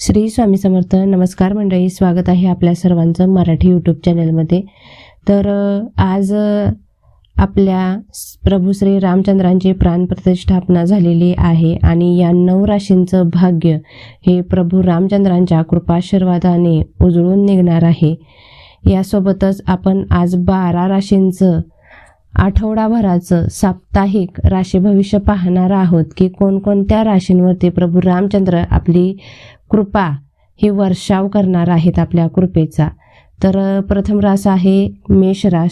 श्री स्वामी समर्थ नमस्कार मंडळी स्वागत आहे आपल्या सर्वांचं मराठी यूट्यूब चॅनलमध्ये तर आज आपल्या प्रभू श्री रामचंद्रांची प्राणप्रतिष्ठापना झालेली आहे आणि या नऊ राशींचं भाग्य हे प्रभू रामचंद्रांच्या कृपाशीर्वादाने उजळून निघणार आहे. यासोबतच आपण आज बारा राशींचं आठवडाभराचं साप्ताहिक राशी भविष्य पाहणार आहोत की कोणकोणत्या राशींवरती प्रभू रामचंद्र आपली कृपा ही वर्षाव करणार आहेत आपल्या कृपेचा. तर प्रथम रास आहे मेष रास.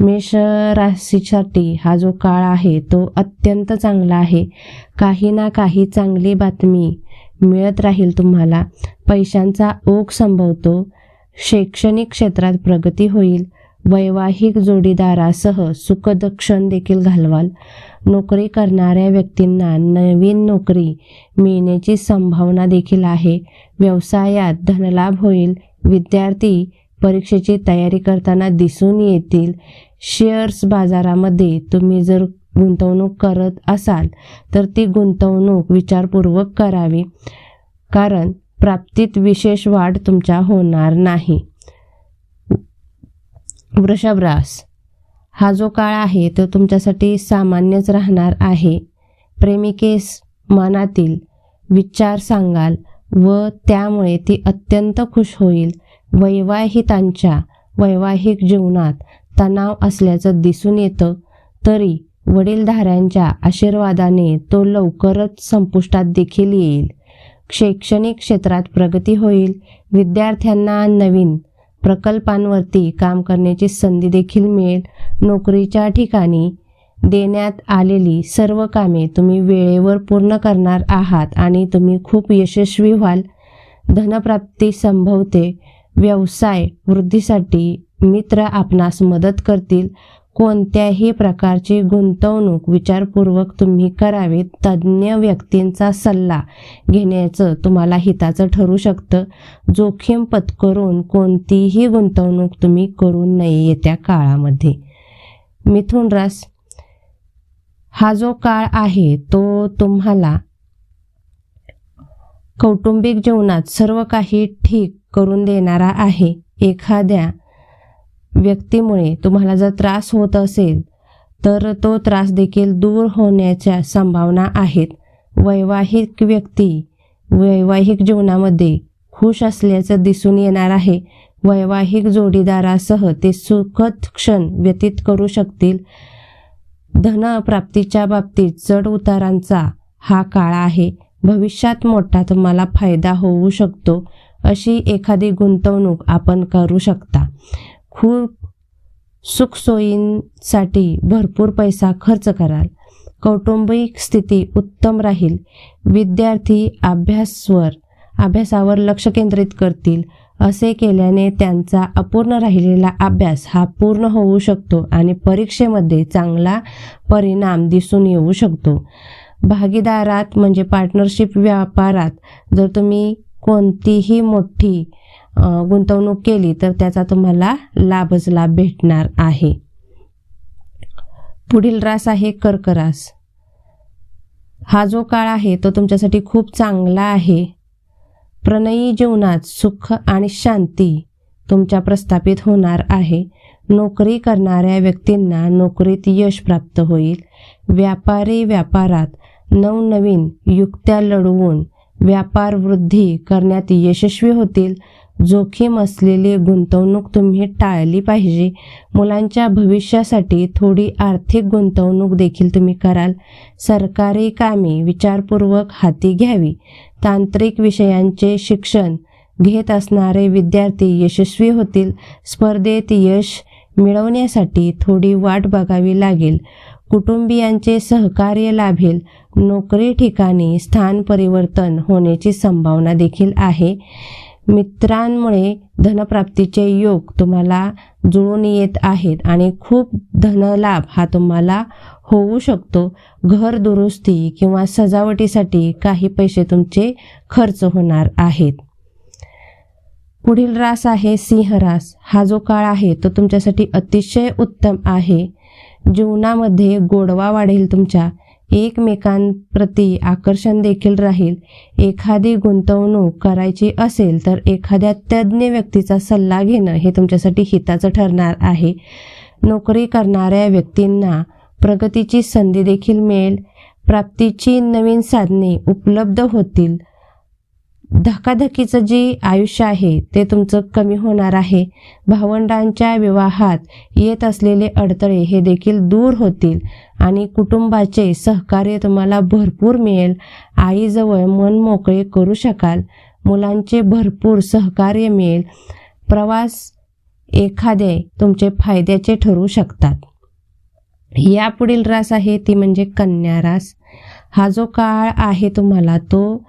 मेष राशीसाठी हा जो काळ आहे तो अत्यंत चांगला आहे. काही ना काही चांगली बातमी मिळत राहील तुम्हाला. पैशांचा ओघ संभवतो. शैक्षणिक क्षेत्रात प्रगती होईल. वैवाहिक जोडीदारासह सुखद क्षण देखील घालवाल. नोकरी करणाऱ्या व्यक्तींना नवीन नोकरी मिळण्याची संभावना देखील आहे. व्यवसायात धनलाभ होईल. विद्यार्थी परीक्षेची तयारी करताना दिसून येतील. शेअर्स बाजारामध्ये तुम्ही जर गुंतवणूक करत असाल तर ती गुंतवणूक विचारपूर्वक करावी. कारण प्राप्तीत विशेष वाढ तुमच्या होणार नाही. वृषभ रास. हा जो काळ आहे तो तुमच्यासाठी सामान्यच राहणार आहे. प्रेमिकेस मनातील विचार सांगाल व त्यामुळे ती अत्यंत खुश होईल. वैवाहितांच्या वैवाहिक जीवनात तणाव असल्याचं दिसून येतं. तरी वडीलधाऱ्यांच्या आशीर्वादाने तो लवकरच संपुष्टात देखील येईल. शैक्षणिक क्षेत्रात प्रगती होईल. विद्यार्थ्यांना नवीन प्रकल्पांवरती काम करण्याची संधी देखील मिळेल. नोकरीच्या ठिकाणी देण्यात आलेली सर्व कामे तुम्ही वेळेवर पूर्ण करणार आहात आणि तुम्ही खूप यशस्वी व्हाल. धनप्राप्ती संभवते. व्यवसाय वृद्धीसाठी मित्र आपणास मदत करतील. कोणत्याही प्रकारची गुंतवणूक विचारपूर्वक तुम्ही करावे तज्ज्ञ व्यक्तींचा सल्ला घेण्याचं तुम्हाला हिताचं ठरू शकतं. जोखीम पत्करून कोणतीही गुंतवणूक तुम्ही करू नये येत्या काळामध्ये. मिथुन रास हा जो काळ आहे तो तुम्हाला कौटुंबिक जीवनात सर्व काही ठीक करून देणारा आहे. एखाद्या व्यक्तीमुळे तुम्हाला जर त्रास होत असेल तर तो त्रास देखील दूर होण्याच्या संभावना आहेत. वैवाहिक व्यक्ती वैवाहिक जीवनामध्ये खुश असल्याचं दिसून येणार आहे. वैवाहिक जोडीदारासह ते सुखद क्षण व्यतीत करू शकतील. धनप्राप्तीच्या बाबतीत चढ उतारांचा हा काळ आहे. भविष्यात मोठा तुम्हाला फायदा होऊ शकतो अशी एखादी गुंतवणूक आपण करू शकता. खूप सुखसोयींसाठी भरपूर पैसा खर्च कराल. कौटुंबिक स्थिती उत्तम राहील. विद्यार्थी अभ्यासवर अभ्यासावर लक्ष केंद्रित करतील. असे केल्याने त्यांचा अपूर्ण राहिलेला अभ्यास हा पूर्ण होऊ शकतो आणि परीक्षेमध्ये चांगला परिणाम दिसून येऊ शकतो. भागीदारात म्हणजे पार्टनरशिप व्यापारात जर तुम्ही कोणतीही मोठी गुंतवणूक केली तर त्याचा तुम्हाला लाभच लाभ भेटणार आहे. पुढील रास आहे कर्क रास हा जो काळ आहे तो तुमच्यासाठी खूप चांगला आहे. प्रणयी जीवनात सुख आणि शांती तुमच्या प्रस्थापित होणार आहे. नोकरी करणाऱ्या व्यक्तींना नोकरीत यश प्राप्त होईल. व्यापारी व्यापारात नवनवीन युक्त्या लढवून व्यापार वृद्धी करण्यात यशस्वी होतील. जोखीम असलेली गुंतवणूक तुम्ही टाळली पाहिजे. मुलांच्या भविष्यासाठी थोडी आर्थिक गुंतवणूक देखील तुम्ही कराल. सरकारी कामे विचारपूर्वक हाती घ्यावी. तांत्रिक विषयांचे शिक्षण घेत असणारे विद्यार्थी यशस्वी होतील. स्पर्धेत यश मिळवण्यासाठी थोडी वाट बघावी लागेल. कुटुंबियांचे सहकार्य लाभेल. नोकरी ठिकाणी स्थान परिवर्तन होण्याची संभावना देखील आहे. मित्रांमुळे धनप्राप्तीचे योग तुम्हाला जुळून येत आहेत आणि खूप धनलाभ हा तुम्हाला होऊ शकतो. घर दुरुस्ती किंवा सजावटीसाठी काही पैसे तुमचे खर्च होणार आहेत. पुढील रास आहे सिंह रास. हा जो काळ आहे तो तुमच्यासाठी अतिशय उत्तम आहे. जीवनामध्ये गोडवा वाढेल तुमच्या. एकमेकांप्रती आकर्षण देखील राहील. एखादी गुंतवणूक करायची असेल तर एखाद्या तज्ज्ञ व्यक्तीचा सल्ला घेणं हे तुमच्यासाठी हिताचं ठरणार आहे. नोकरी करणाऱ्या व्यक्तींना प्रगतीची संधी देखील मिळेल. प्राप्तीची नवीन साधने उपलब्ध होतील. धकाधकीचं जे आयुष्य आहे ते तुमचं कमी होणार आहे. भावंडांच्या विवाहात येत असलेले अडथळे हे देखील दूर होतील आणि कुटुंबाचे सहकार्य तुम्हाला भरपूर मिळेल. आईजवळ मन मोकळे करू शकाल. मुलांचे भरपूर सहकार्य मिळेल. प्रवास एखादे तुमचे फायद्याचे ठरू शकतात. यापुढील रास आहे ती म्हणजे कन्या रास. हा जो काळ आहे तुम्हाला तो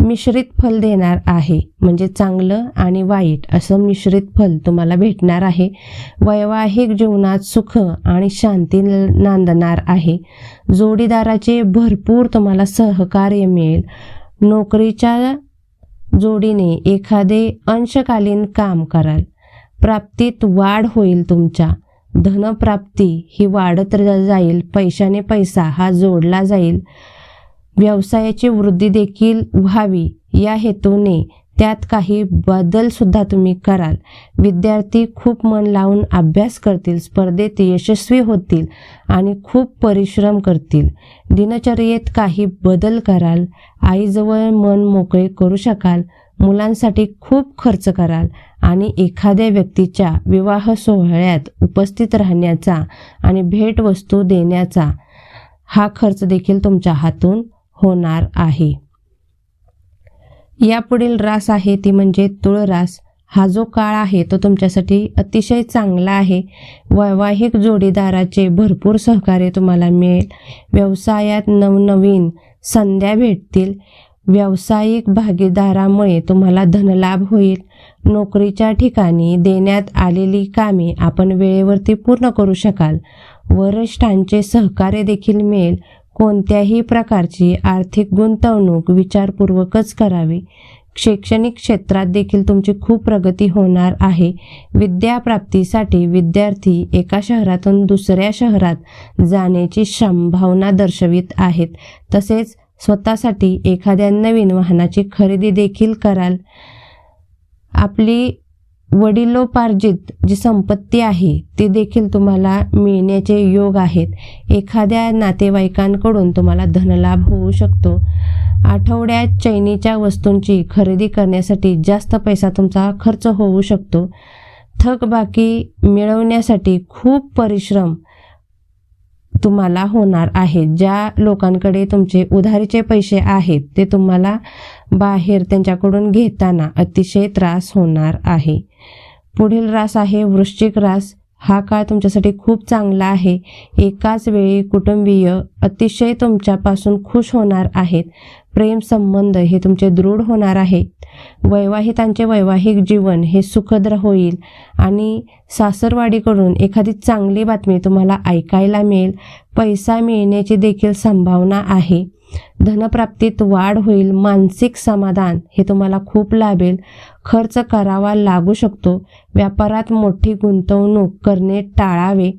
मिश्रित फल देणार आहे. म्हणजे चांगलं आणि वाईट असं मिश्रित फल तुम्हाला भेटणार आहे. वैवाहिक जीवनात सुख आणि शांती नांदणार आहे. जोडीदाराचे भरपूर तुम्हाला सहकार्य मिळेल. नोकरीच्या जोडीने एखादे अंशकालीन काम कराल. प्राप्तीत वाढ होईल तुमच्या. धनप्राप्ती ही वाढत जाईल. पैशाने पैसा हा जोडला जाईल. व्यवसायाची वृद्धी देखील व्हावी. या हेतूने त्यात काही बदलसुद्धा तुम्ही कराल. विद्यार्थी खूप मन लावून अभ्यास करतील स्पर्धेत यशस्वी होतील आणि खूप परिश्रम करतील. दिनचर्येत काही बदल कराल. आईजवळ मन मोकळे करू शकाल. मुलांसाठी खूप खर्च कराल आणि एखाद्या व्यक्तीच्या विवाह सोहळ्यात उपस्थित राहण्याचा आणि भेटवस्तू देण्याचा हा खर्च देखील तुमच्या हातून होणार आहे. यापुढील रास आहे ती म्हणजे तुळ रास हा जो काळ आहे तो तुमच्यासाठी अतिशय चांगला आहे. वैवाहिक जोडीदाराचे भरपूर सहकार्य तुम्हाला मिळेल. व्यवसायात नवनवीन संध्या भेटतील. व्यावसायिक भागीदारामुळे तुम्हाला धनलाभ होईल. नोकरीच्या ठिकाणी देण्यात आलेली कामे आपण वेळेवरती पूर्ण करू शकाल. वरिष्ठांचे सहकार्य देखील मिळेल. कोणत्याही प्रकारची आर्थिक गुंतवणूक विचारपूर्वकच करावी. शैक्षणिक क्षेत्रात देखील तुमची खूप प्रगती होणार आहे. विद्याप्राप्तीसाठी विद्यार्थी एका शहरातून दुसऱ्या शहरात जाण्याची संभावना दर्शवित आहेत. तसेच स्वतःसाठी एखाद्या नवीन वाहनाची खरेदी देखील कराल. आपली वडिलोपार्जित जी संपत्ती आहे ती देखील तुम्हाला मिळण्याचे योग आहेत. एखाद्या नातेवाईकांकडून तुम्हाला धनलाभ होऊ शकतो. आठवड्यात चैनीच्या वस्तूंची खरेदी करण्यासाठी जास्त पैसा तुमचा खर्च होऊ शकतो. थकबाकी मिळवण्यासाठी खूप परिश्रम तुम्हाला होणार आहे. ज्या लोकांकडे तुमचे उधारीचे पैसे आहेत ते तुम्हाला बाहेर त्यांच्याकडून घेताना अतिशय त्रास होणार आहे. पुढील रास आहे वृश्चिक रास. हा काळ तुमच्यासाठी खूप चांगला आहे. एकाच वेळी कुटुंबीय अतिशय तुमच्यापासून खुश होणार आहेत. प्रेम संबंध हे तुमचे दृढ होणार आहे. वैवाहितांचे वैवाहिक जीवन हे सुखद होईल. आणि सासरवाडीकडून एखादी चांगली बातमी तुम्हाला ऐकायला मिळेल. पैसा मिळण्याची देखील संभावना आहे. धनप्राप्तीत वाढ होईल मानसिक समाधान हे तुम्हाला खूप लाभेल. खर्च करावा लागू शकतो. व्यापारात मोठी गुंतवणूक करणे टाळावे.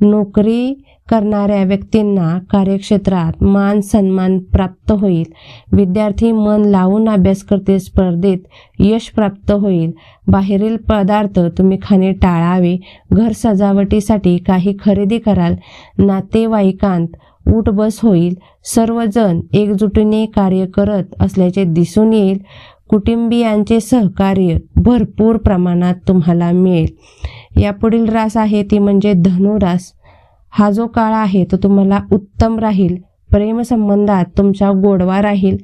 नोकरी करणाऱ्या व्यक्तींना कार्यक्षेत्रात मान सन्मान प्राप्त होईल. विद्यार्थी मन लावून अभ्यास करते स्पर्धेत यश प्राप्त होईल. बाहेरील पदार्थ तुम्ही खाणे टाळावे. घर सजावटीसाठी काही खरेदी कराल. नातेवाईकांत उठ बस होईल. सर्वजण एकजुटीने कार्य करत असल्याचे दिसून येईल. कुटुंबियांचे सहकार्य भरपूर प्रमाणात तुम्हाला मिळेल. यापुढील रास आहे ती म्हणजे धनुरास. हा जो काळ आहे तो तुम्हाला उत्तम राहील. प्रेमसंबंधात तुमचा गोडवा राहील.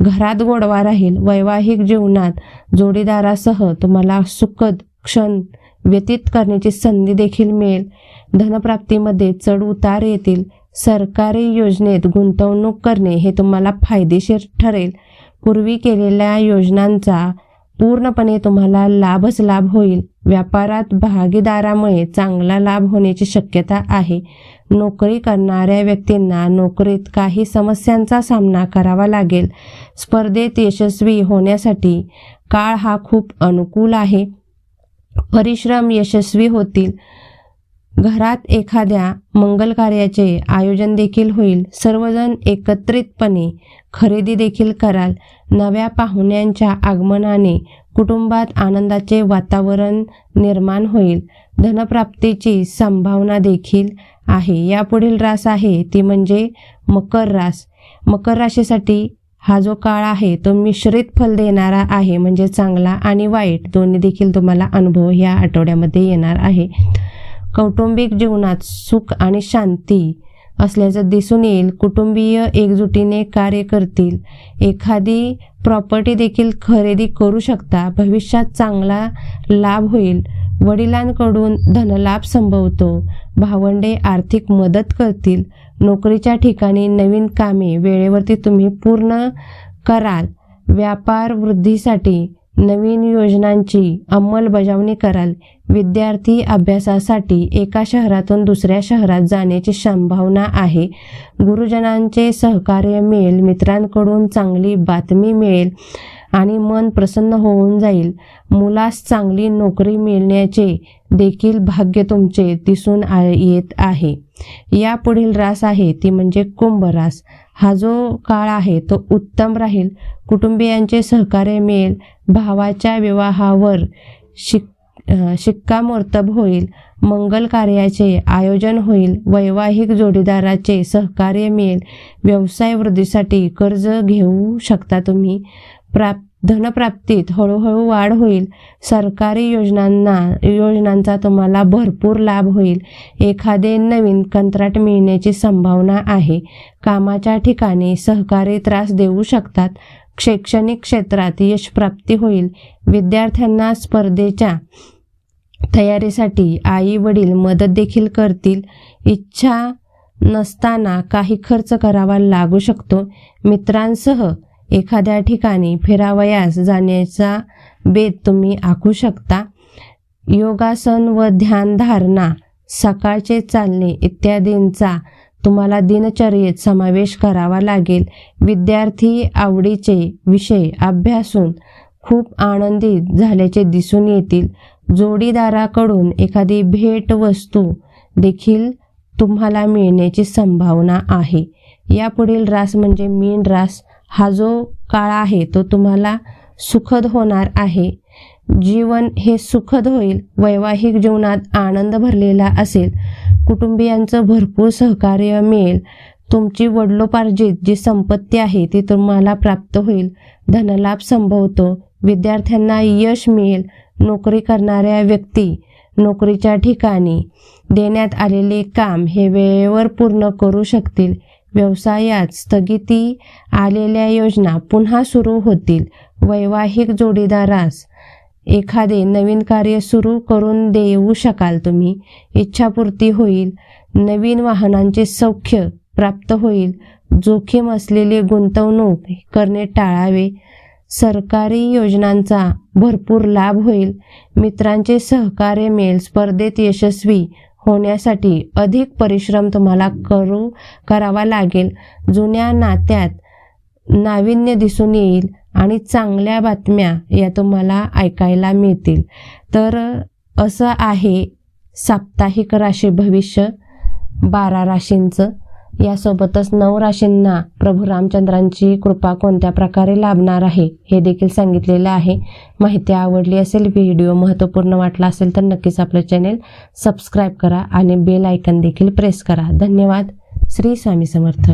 घरात गोडवा राहील. वैवाहिक जीवनात जोडीदारासह तुम्हाला सुखद क्षण व्यतीत करण्याची संधी देखील मिळेल. धनप्राप्तीमध्ये चढ उतार येतील. सरकारी योजनेत गुंतवणूक करणे हे तुम्हाला फायदेशीर ठरेल. पूर्वी केलेल्या योजनांचा पूर्णपणे तुम्हाला लाभच लाभ होईल. व्यापारात भागीदारामुळे चांगला लाभ होण्याची शक्यता आहे. नोकरी करणाऱ्या व्यक्तींना नोकरीत काही समस्यांचा सामना करावा लागेल. स्पर्धेत यशस्वी होण्यासाठी काळ हा खूप अनुकूल आहे. परिश्रम यशस्वी होतील. घरात एखाद्या मंगल कार्याचे आयोजन देखील होईल. सर्वजण एकत्रितपणे खरेदी देखील कराल. नव्या पाहुण्यांच्या आगमनाने कुटुंबात आनंदाचे वातावरण निर्माण होईल. धनप्राप्तीची संभावना देखील आहे. यापुढील रास आहे. ती म्हणजे मकर रास. मकर राशीसाठी हा जो काळ आहे तो मिश्रित फल देणारा आहे म्हणजे चांगला आणि वाईट. दोन्ही देखील तुम्हाला अनुभव ह्या आठवड्यामध्ये येणार आहे. कौटुंबिक जीवनात सुख आणि शांती असल्याचं दिसून येईल. कुटुंबीय एकजुटीने कार्य करतील. एखादी प्रॉपर्टी देखील खरेदी करू शकता. भविष्यात चांगला लाभ होईल. वडिलांकडून धनलाभ संभवतो. भावंडे आर्थिक मदत करतील. नोकरीच्या ठिकाणी नवीन कामे वेळेवरती तुम्ही पूर्ण कराल. व्यापार वृद्धीसाठी नवीन योजनांची अंमलबजावणी कराल. विद्यार्थी अभ्यासासाठी एका शहरातून दुसऱ्या शहरात जाण्याची संभावना आहे. गुरुजनांचे सहकार्य मिळेल मित्रांकडून चांगली बातमी मिळेल. आणि मन प्रसन्न होऊन जाईल. मुलास चांगली नोकरी मिळण्याचे देखील भाग्य तुमचे दिसून आ येत आहे. या पुढील रास आहे ती म्हणजे कुंभ रास. हा जो काळ आहे तो उत्तम राहील. कुटुंबियांचे सहकार्य मिळेल. भावाच्या विवाहावर शिक शिक्कामोर्तब होईल. मंगल कार्याचे आयोजन होईल. वैवाहिक जोडीदाराचे सहकार्य मिळेल. व्यवसाय वृद्धीसाठी कर्ज घेऊ शकता तुम्ही. प्राप्त धनप्राप्तीत हळूहळू वाढ होईल. सरकारी योजनांना योजनांचा तुम्हाला भरपूर लाभ होईल. एखादे नवीन कंत्राट मिळण्याची संभावना आहे. कामाच्या ठिकाणी सहकारी त्रास देऊ शकतात. शैक्षणिक क्षेत्रात यशप्राप्ती होईल. विद्यार्थ्यांना स्पर्धेच्या तयारीसाठी आई वडील मदत देखील करतील. इच्छा नसताना काही खर्च करावा लागू शकतो. मित्रांसह एखाद्या ठिकाणी फिरावयास जाण्याचा बेत तुम्ही आखू शकता. योगासन व ध्यानधारणा सकाळचे चालणे इत्यादींचा तुम्हाला दिनचर्येत समावेश करावा लागेल. विद्यार्थी आवडीचे विषय अभ्यासून खूप आनंदित झाल्याचे दिसून येतील. जोडीदाराकडून एखादी भेट वस्तू देखील तुम्हाला मिळण्याची संभावना आहे. यापुढील रास म्हणजे मीन रास. हा जो काळ आहे तो तुम्हाला सुखद होणार आहे. जीवन हे सुखद होईल वैवाहिक जीवनात आनंद भरलेला असेल कुटुंबियांचं भरपूर सहकार्य मिळेल. तुमची वडलोपार्जित जी संपत्ती आहे ती तुम्हाला प्राप्त होईल. धनलाभ संभवतो विद्यार्थ्यांना यश मिळेल नोकरी करणाऱ्या व्यक्ती नोकरीच्या ठिकाणी देण्यात आलेले काम हे वेळेवर पूर्ण करू शकतील. व्यवसायात स्थगिती आलेल्या योजना पुन्हा सुरू होतील. वैवाहिक जोडीदारास एखादे नवीन कार्य सुरू करून देऊ शकाल तुम्ही. इच्छापूर्ती होईल. नवीन वाहनांचे सौख्य प्राप्त होईल. जोखीम असलेले गुंतवणूक करणे टाळावे. सरकारी योजनांचा भरपूर लाभ होईल. मित्रांचे सहकार्य मिळेल स्पर्धेत यशस्वी होण्यासाठी अधिक परिश्रम तुम्हाला करू करावा लागेल. जुन्या नात्यात नाविन्य दिसून येईल आणि चांगल्या बातम्या या तुम्हाला ऐकायला मिळतील. तर असं आहे साप्ताहिक राशी भविष्य बारा राशींचं. यासोबतच नऊ राशींना प्रभू रामचंद्रांची कृपा कोणत्या प्रकारे लाभणार आहे हे देखील सांगितलेलं आहे. माहिती आवडली असेल व्हिडिओ महत्त्वपूर्ण वाटला असेल तर नक्कीच आपलं चॅनेल सबस्क्राईब करा आणि बेल आयकन देखील प्रेस करा. धन्यवाद. श्री स्वामी समर्थ.